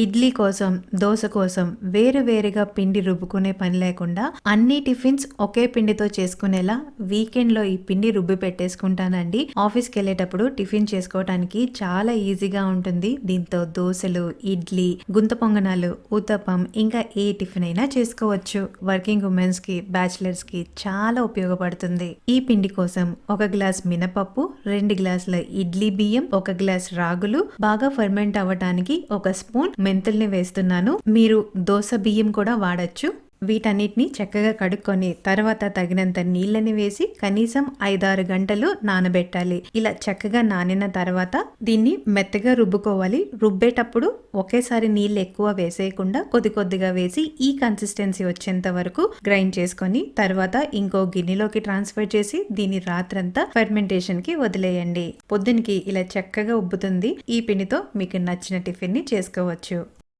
ఇడ్లీ కోసం దోశ కోసం వేరు వేరుగా పిండి రుబ్బుకునే పని లేకుండా అన్ని టిఫిన్స్ ఒకే పిండితో చేసుకునేలా వీకెండ్లో ఈ పిండి రుబ్బి పెట్టేసుకుంటానండి. ఆఫీస్కి వెళ్ళేటప్పుడు టిఫిన్ చేసుకోవటానికి చాలా ఈజీగా ఉంటుంది. దీంతో దోశలు ఇడ్లీ గుంత పొంగనాలు ఉతప్పం ఇంకా ఏ టిఫిన్ అయినా చేసుకోవచ్చు. వర్కింగ్ ఉమెన్స్కి బ్యాచిలర్స్కి చాలా ఉపయోగపడుతుంది. ఈ పిండి కోసం ఒక గ్లాస్ మినపప్పు రెండు గ్లాసుల ఇడ్లీ బియ్యం ఒక గ్లాస్ రాగులు బాగా ఫర్మెంట్ అవ్వటానికి ఒక స్పూన్ మెంతుల్ని వేస్తున్నాను. మీరు దోస బియ్యం కూడా వాడచ్చు. వీటన్నిటిని చక్కగా కడుక్కొని తర్వాత తగినంత నీళ్ళని వేసి కనీసం ఐదారు గంటలు నానబెట్టాలి. ఇలా చక్కగా నానిన తర్వాత దీన్ని మెత్తగా రుబ్బుకోవాలి. రుబ్బేటప్పుడు ఒకేసారి నీళ్ళు ఎక్కువ వేసేయకుండా కొద్ది కొద్దిగా వేసి ఈ కన్సిస్టెన్సీ వచ్చేంత వరకు గ్రైండ్ చేసుకొని తర్వాత ఇంకో గిన్నెలోకి ట్రాన్స్ఫర్ చేసి దీన్ని రాత్రంతా ఫెర్మెంటేషన్కి వదిలేయండి. పొద్దునకి ఇలా చక్కగా ఉబ్బుతుంది. ఈ పిండితో మీకు నచ్చిన టిఫిన్ని చేసుకోవచ్చు.